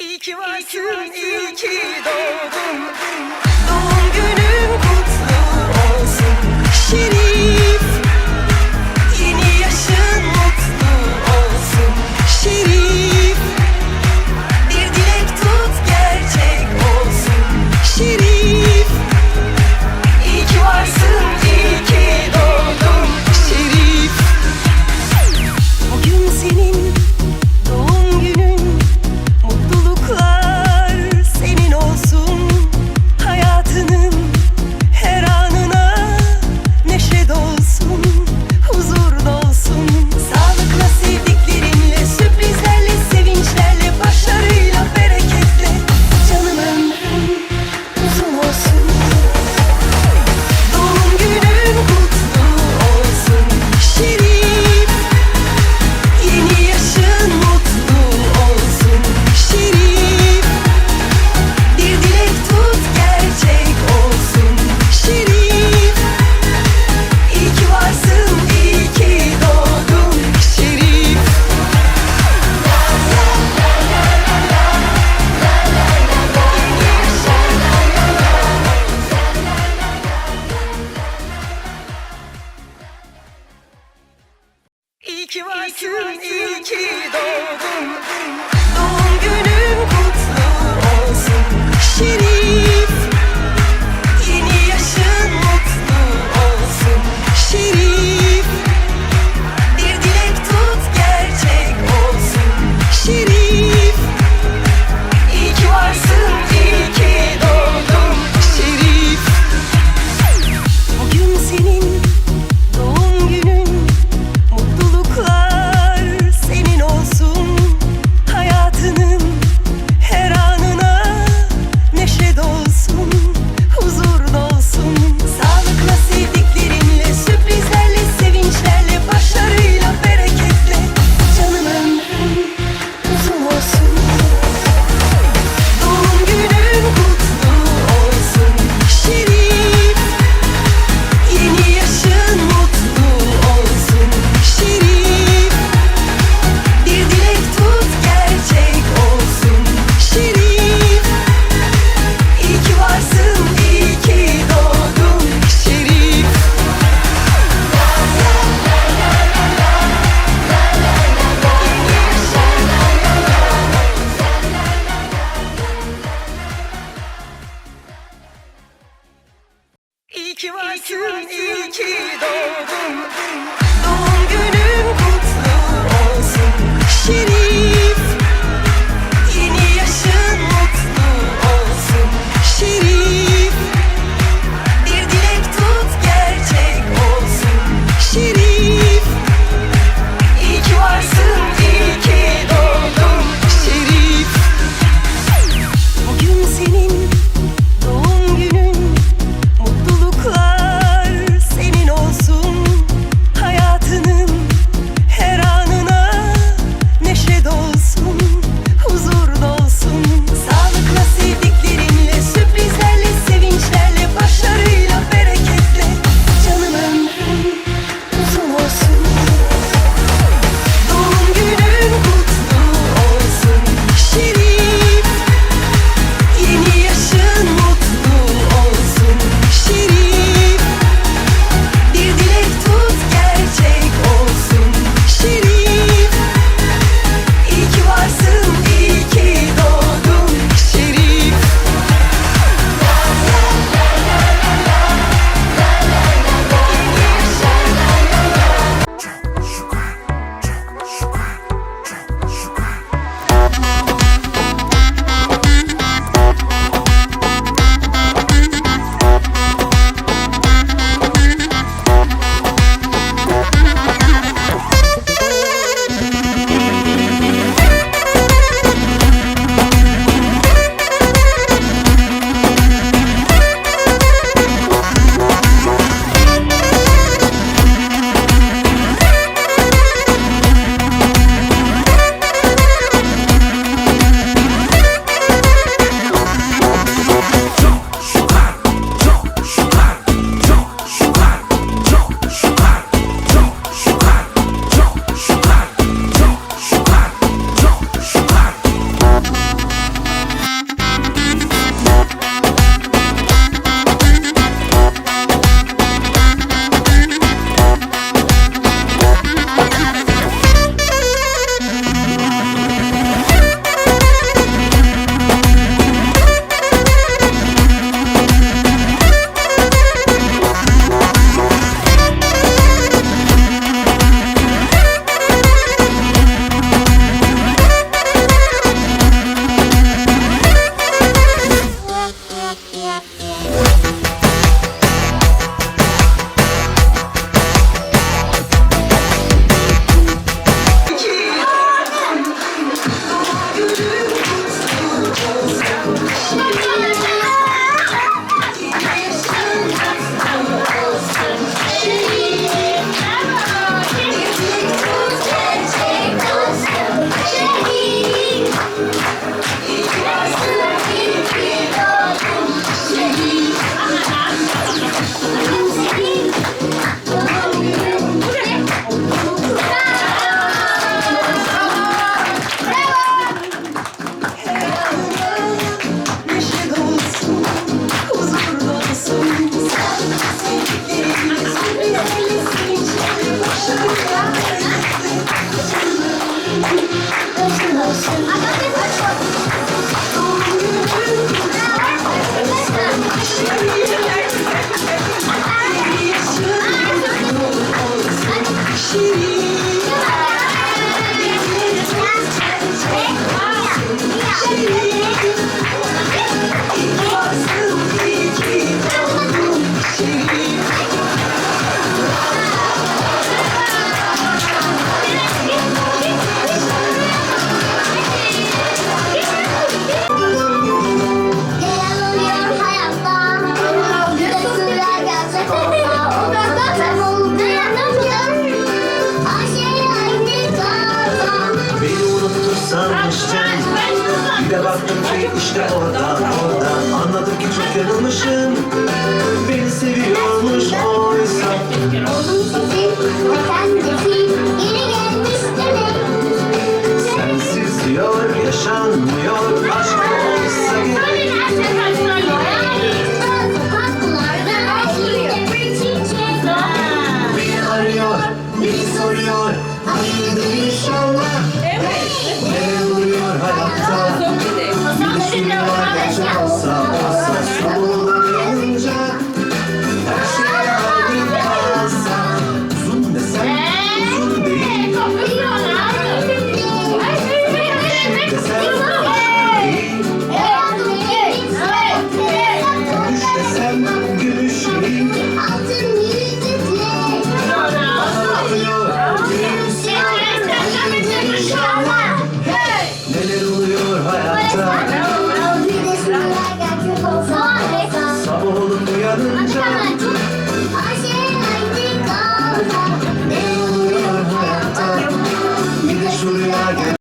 İyi ki varsın, iyi ki doğdun. Doğum günün Yeah. yeah. Baktım ki işte oradan oradan. Anladım ki çok yanılmışım